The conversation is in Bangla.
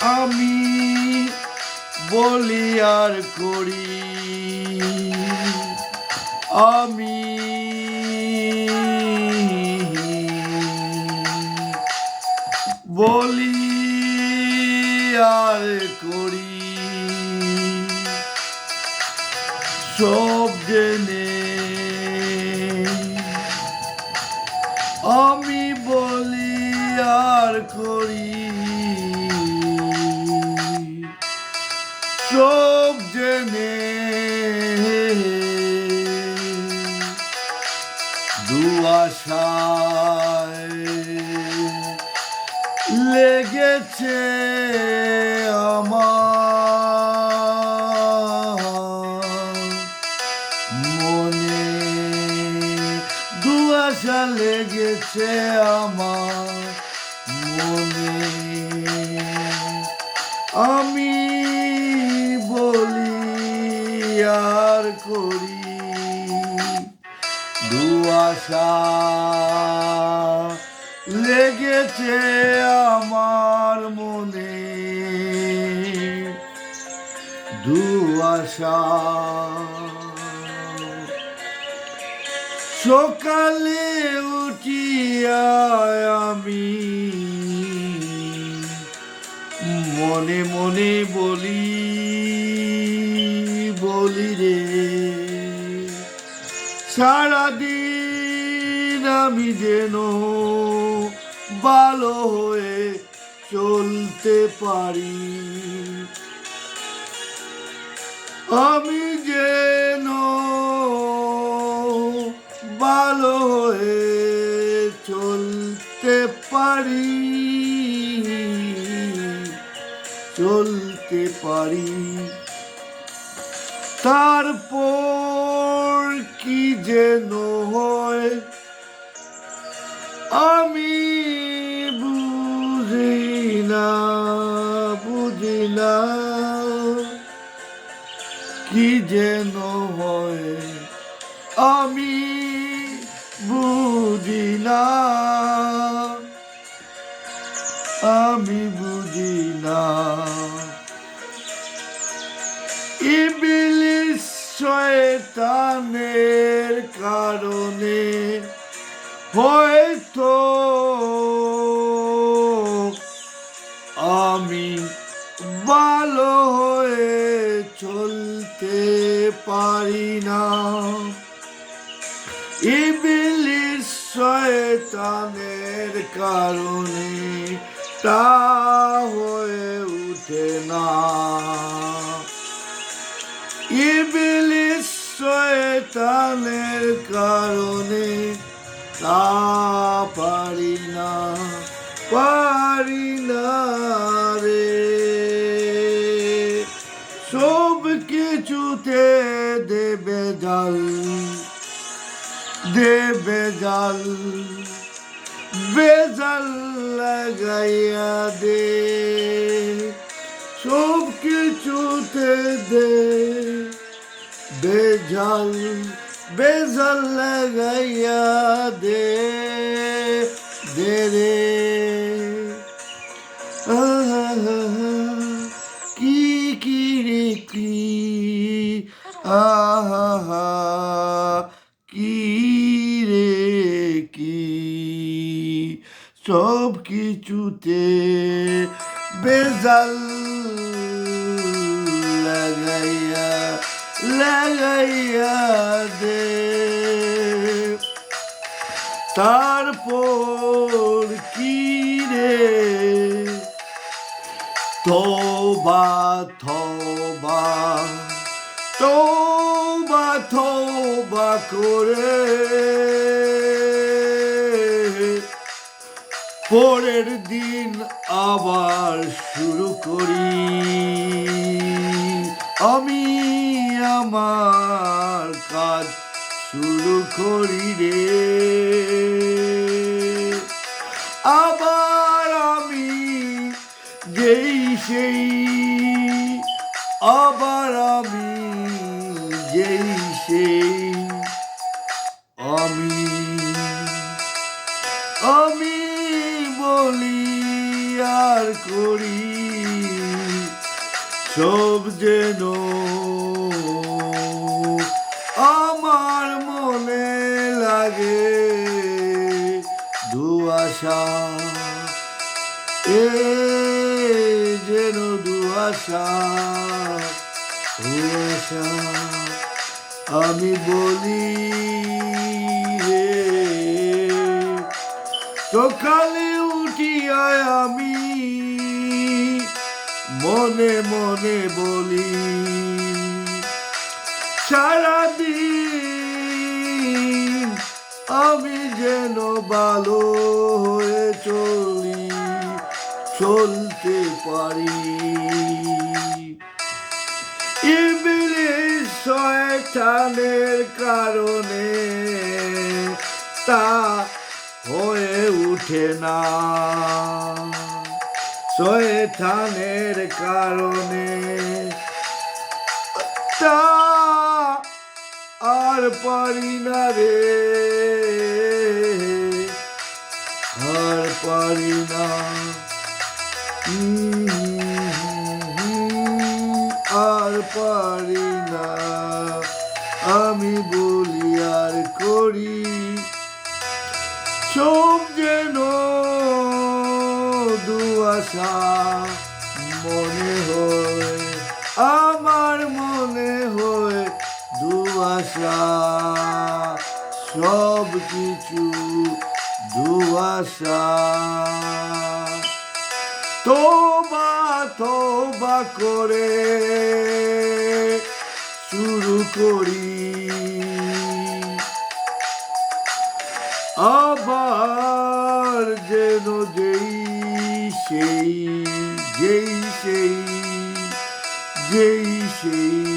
আমি বলি আর করি। আমি বলি আর করি। সব জেনে দুয়াশায় লেগেছে আমার মনে দুয়াশা লেগেছে আমার মনে। আমি বলি আর করি দুয়াশা লেগেছে আমার মনে। দুয়াশা সকালে উঠিয়া আমি মনে মনে বলি বলি রে সারাদিন আমি যেন ভালো হয়ে চলতে পারি। আমি যেন ভালো হয়ে চলতে পারি চলতে পারি। তারপর কি যেন হয় আমি বুঝি না বুঝি না কি যেন হয়। আমি বুঝি না আমি বুঝি না ইবিলিস শয়তানের কারণে হয়তো আমি ভালো হয়ে চলতে পারি না। ইবিলিস শয়তানের কারণে তা হয়ে উঠে না। ইবিলিস শয়তানের কারণে তা পারি না পারি না রে। সব কিছুতে দেবে জাল দেবে জাল, বেজাল লাগাইয়া দে। সব কিছুতে দে, বেজাল বেজাল লাগাইয়া দে দে রে আহা, কি কি রে কি আহা কি রে কি সব কিছুতে বেজাল লাগাইয়া লাগাইয়া দে। তারপর কি রে? তোবা তোবা তোবা তোবা করে পরের দিন আবার শুরু করি। আমি আমার কাজ শুরু করি রে। আবার আমি যেই সেই, আবার আমি যেই সেই। আমি আমি বলি আর করি, সব যেন আমার মনে লাগে। দুয়াশা এ যেন দুয়াশা দুয়াশা আমি বলি রে। সকালে উঠিয়া আমি মনে মনে বলি, সারাদিন আমি যেন ভালো হয়ে চলি, চলতে পারি। শয়তানের কারণে তা হয়ে ওঠে না। শয়তানের কারণে। তা আর পারি না রে। আর পারি না। আর পারি না। আমি বলি আর করি। সব যেন দুয়াশা মনে হয়, আমার মনে হয় দুয়াশা সব কিছু দুয়াশা তোবা তোবা করে শুরু করি। আবার যেন যেই সেই যেই সেই যেই সেই